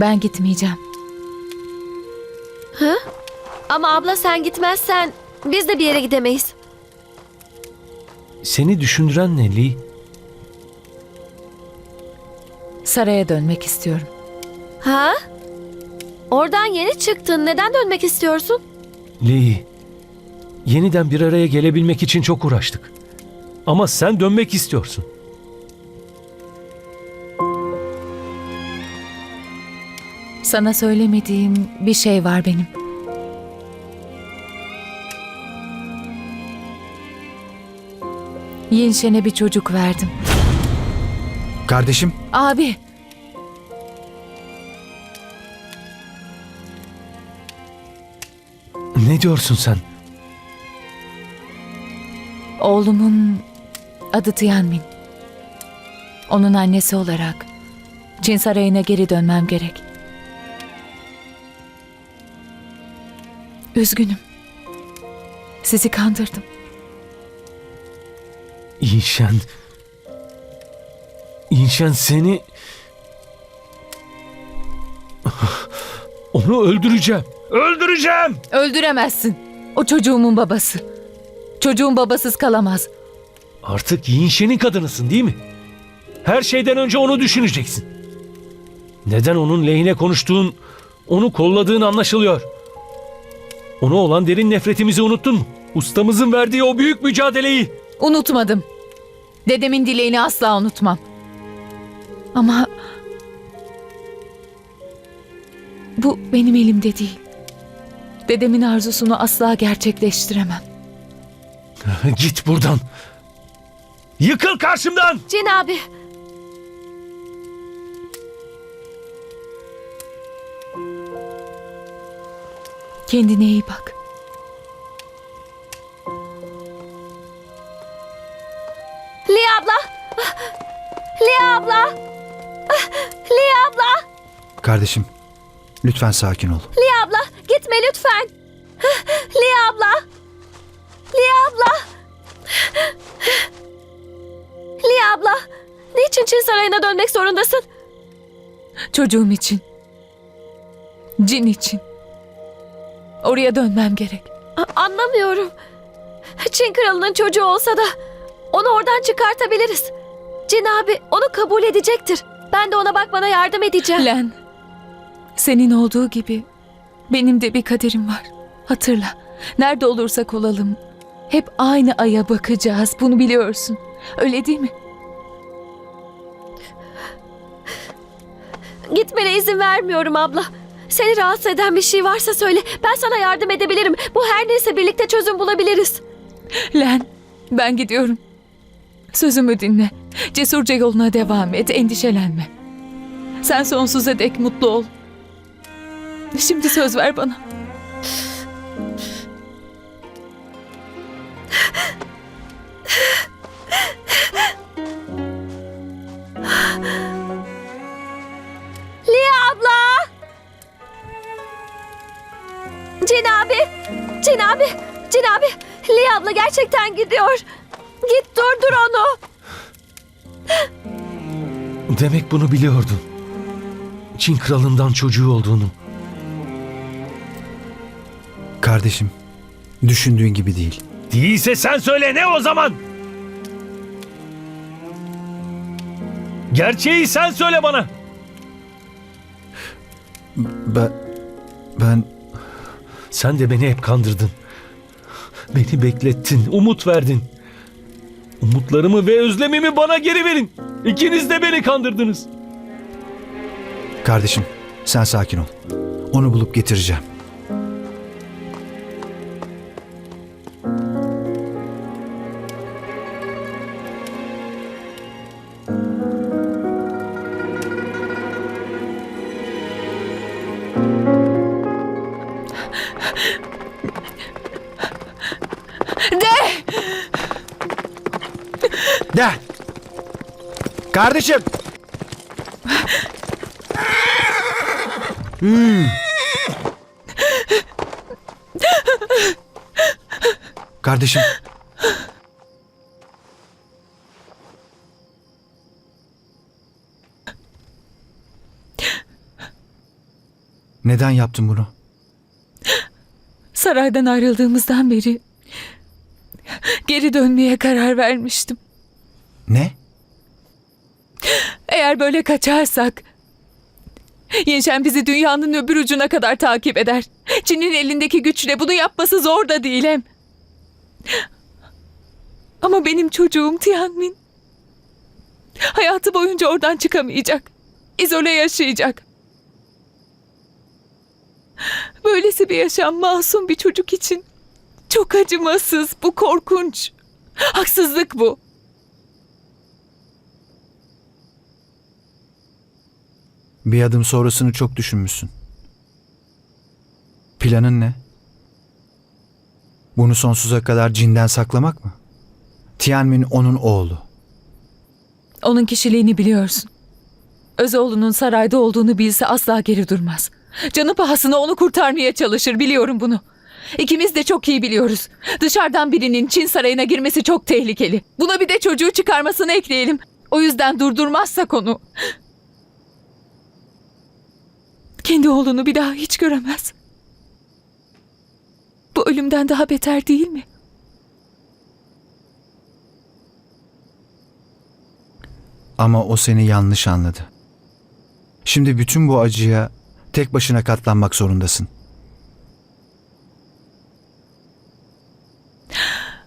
Ben gitmeyeceğim. Ama abla sen gitmezsen biz de bir yere gidemeyiz. Seni düşündüren ne Lee? Saraya dönmek istiyorum. Ha? Oradan yeni çıktın. Neden dönmek istiyorsun? Lee, yeniden bir araya gelebilmek için çok uğraştık. Ama sen dönmek istiyorsun. Sana söylemediğim bir şey var benim. Yinşen'e bir çocuk verdim. Kardeşim, Abi. Ne diyorsun sen? Oğlumun adı Tianmin. Onun annesi olarak Çin sarayına geri dönmem gerek. Üzgünüm. Sizi kandırdım. İnşen... İnşen seni... Onu öldüreceğim. Öldüreceğim! Öldüremezsin. O çocuğumun babası. Çocuğum babasız kalamaz. Artık Yinşen'in kadınısın değil mi? Her şeyden önce onu düşüneceksin. Neden onun lehine konuştuğun, onu kolladığın anlaşılıyor. Ona olan derin nefretimizi unuttun mu? Ustamızın verdiği o büyük mücadeleyi. Unutmadım. Dedemin dileğini asla unutmam. Ama bu benim elimde değil. Dedemin arzusunu asla gerçekleştiremem. Git buradan. Yıkıl karşımdan. Cin abi. Kendine iyi bak. Liya abla. Liya abla. Liya abla. kardeşim. Lütfen sakin ol. Liya abla. Gitme lütfen. Liya abla. Liya abla. Liya abla. Niçin Çin Sarayı'na dönmek zorundasın? Çocuğum için. Cin için. Oraya dönmem gerek. A- Anlamıyorum. Çin kralının çocuğu olsa da onu oradan çıkartabiliriz. Cin abi onu kabul edecektir. Ben de ona bakmana yardım edeceğim. Len, senin olduğu gibi benim de bir kaderim var. Hatırla, nerede olursak olalım hep aynı aya bakacağız. Bunu biliyorsun. Öyle değil mi? Gitmene izin vermiyorum abla. Seni rahatsız eden bir şey varsa söyle. Ben sana yardım edebilirim. Bu her neyse birlikte çözüm bulabiliriz. Len, ben gidiyorum. Sözümü dinle. Cesurca yoluna devam et, endişelenme. Sen sonsuza dek mutlu ol. Şimdi söz ver bana. Cin abi! Cin abi! Cin abi! Liya abla gerçekten gidiyor. Git durdur onu. Demek bunu biliyordun. Çin kralından çocuğu olduğunu. Kardeşim, düşündüğün gibi değil. Değilse sen söyle ne o zaman? Gerçeği sen söyle bana. Ben, ben Sen de beni hep kandırdın. Beni beklettin, umut verdin. Umutlarımı ve özlemimi bana geri verin. İkiniz de beni kandırdınız. kardeşim, sen sakin ol. Onu bulup getireceğim. De! De! Kardeşim! Hmm. Kardeşim, Neden yaptın bunu? Saraydan ayrıldığımızdan beri geri dönmeye karar vermiştim. Ne? Eğer böyle kaçarsak Yenşen bizi dünyanın öbür ucuna kadar takip eder. Çin'in elindeki güçle bunu yapması zor da değil hem. Ama benim çocuğum Tianmin hayatı boyunca oradan çıkamayacak. İzole yaşayacak. Bir yaşam masum bir çocuk için çok acımasız. Bu korkunç. Haksızlık bu. Bir adım sonrasını çok düşünmüşsün. Planın ne? Bunu sonsuza kadar cinden saklamak mı? Tianmin onun oğlu. Onun kişiliğini biliyorsun. Özoğlu'nun sarayda olduğunu bilse asla geri durmaz. Canı pahasına onu kurtarmaya çalışır biliyorum bunu. İkimiz de çok iyi biliyoruz. Dışarıdan birinin Çin sarayına girmesi çok tehlikeli. Buna bir de çocuğu çıkarmasını ekleyelim. O yüzden durdurmazsak onu... Kendi oğlunu bir daha hiç göremez. Bu ölümden daha beter değil mi? Ama o seni yanlış anladı. Şimdi bütün bu acıya tek başına katlanmak zorundasın.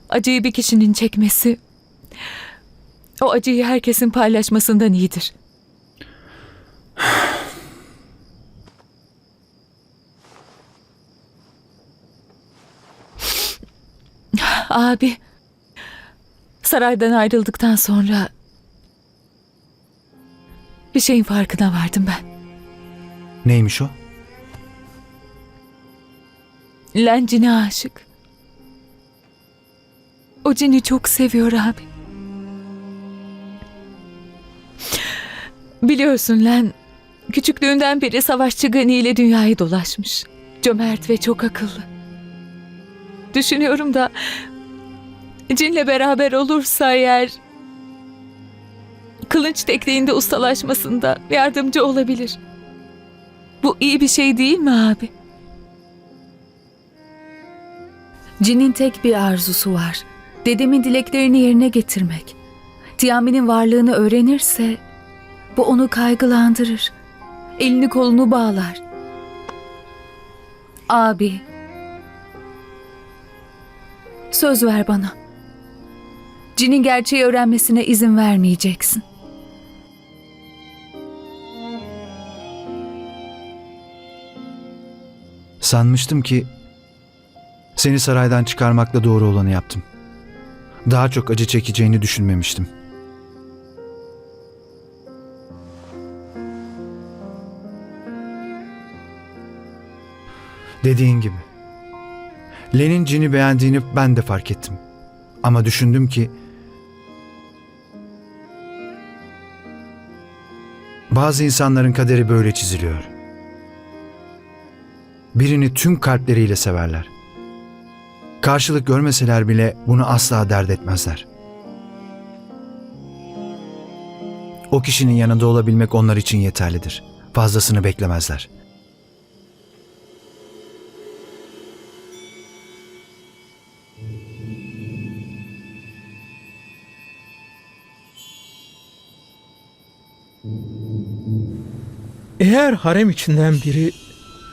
Acıyı bir kişinin çekmesi o acıyı herkesin paylaşmasından iyidir. Abi saraydan ayrıldıktan sonra bir şeyin farkına vardım ben. Neymiş o? Len Cin'e aşık. O Cin'i çok seviyor abi. Biliyorsun Len, küçüklüğünden beri savaşçı Gani ile dünyayı dolaşmış. Cömert ve çok akıllı. Düşünüyorum da Cin'le beraber olursa eğer kılıç tekniğinde ustalaşmasında yardımcı olabilir. Bu iyi bir şey değil mi abi? Cin'in tek bir arzusu var. Dedemin dileklerini yerine getirmek. Tiami'nin varlığını öğrenirse bu onu kaygılandırır. Elini kolunu bağlar. Abi. Söz ver bana. Cin'in gerçeği öğrenmesine izin vermeyeceksin. Sanmıştım ki seni saraydan çıkarmakla doğru olanı yaptım. Daha çok acı çekeceğini düşünmemiştim. Dediğin gibi. Len'in cini beğendiğini ben de fark ettim. Ama düşündüm ki bazı insanların kaderi böyle çiziliyor. Birini tüm kalpleriyle severler. Karşılık görmeseler bile bunu asla dert etmezler. O kişinin yanında olabilmek onlar için yeterlidir. Fazlasını beklemezler. Eğer harem içinden biri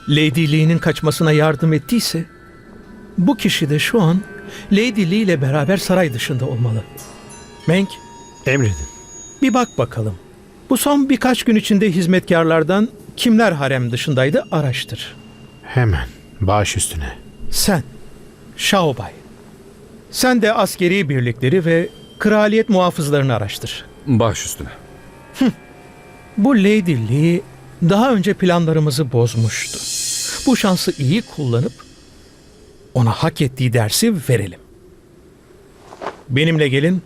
Lady Lee'nin kaçmasına yardım ettiyse bu kişi de şu an Lady Lee ile beraber saray dışında olmalı. Menk Emredin. bir bak bakalım. Bu son birkaç gün içinde hizmetkarlardan kimler harem dışındaydı araştır. Hemen. Baş üstüne. Sen, Şaobay. Sen de askeri birlikleri ve kraliyet muhafızlarını araştır. Baş üstüne. Bu Lady Lee daha önce planlarımızı bozmuştu. Bu şansı iyi kullanıp ona hak ettiği dersi verelim. Benimle gelin.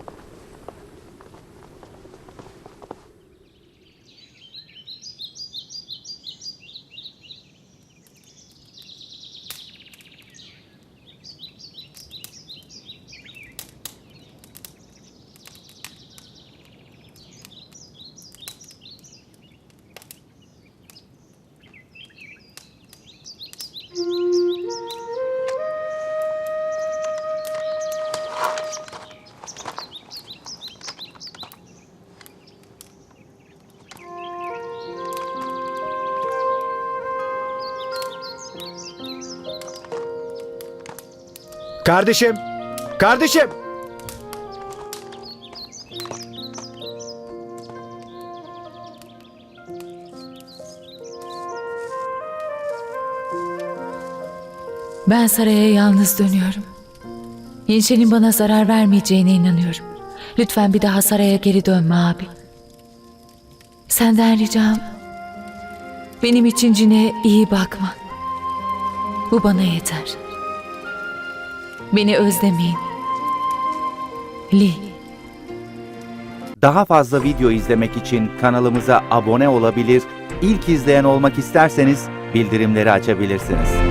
Kardeşim! Kardeşim! Ben saraya yalnız dönüyorum. Yinşe'nin bana zarar vermeyeceğine inanıyorum. Lütfen bir daha saraya geri dönme abi. Senden ricam benim için Cin'e iyi bakma. Bu bana yeter. Beni özlemeyin. Lee. Daha fazla video izlemek için kanalımıza abone olabilir, ilk izleyen olmak isterseniz bildirimleri açabilirsiniz.